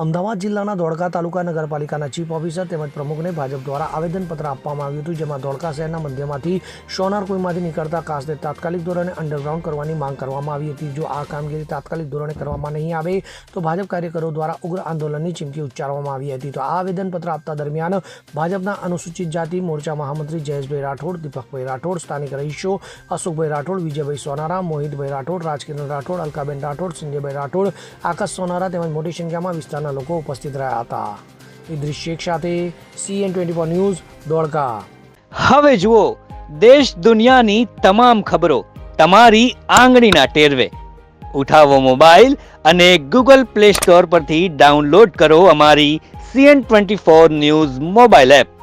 અમદાવાદ જિલ્લાના ધોળકા તાલુકા નગરપાલિકાના chief officer તેમજ પ્રમુખને ભાજપ દ્વારા આવેદનપત્ર આપવામાં આવ્યું હતું, જેમાં ધોળકા શહેરના મધ્યમાંથી સોનાર કોઈમાંથી નીકળતા કાસને તાત્કાલિક ધોરણે અંડરગ્રાઉન્ડ કરવાની માંગ કરવામાં આવી હતી. જો આ કામગીરી તાત્કાલિક ધોરણે કરવામાં નહીં આવે, તો ભાજપ કાર્યકરો દ્વારા ઉગ્ર આંદોલનની ચીમકી ઉચ્ચારવામાં આવી હતી. તો આ આવેદનપત્ર આપતા દરમિયાન ભાજપના અનુસૂચિત જાતિ, મોરચા મહામંત્રી જયેશભાઈ રાઠોડ, દીપકભાઈ રાઠોડ, સ્થાનિક રહીશો અશોકભાઈ રાઠોડ, વિજયભાઈ સોનારા, મોહિતભાઈ રાઠોડ રાજકિરણ રાઠોડ, અલકાબેન રાઠોડ સંજયભાઈ રાઠોડ, આકાશ સોનારા તેમજ મોટી સંખ્યામાં વિસ્તારના લોકો ઉપસ્થિત રહ્યા હતા ઇદ્રિશ શેખ સાથે સીએન ટ્વેન્ટી ફોર ન્યૂઝ દોડકા હવે જુઓ દેશ દુનિયાની તમામ ખબરો તમારી આંગળીના ટેરવે ઉઠાવો મોબાઈલ અને ગૂગલ પ્લે સ્ટોર પરથી ડાઉનલોડ કરો અમારી CN twenty four news mobile app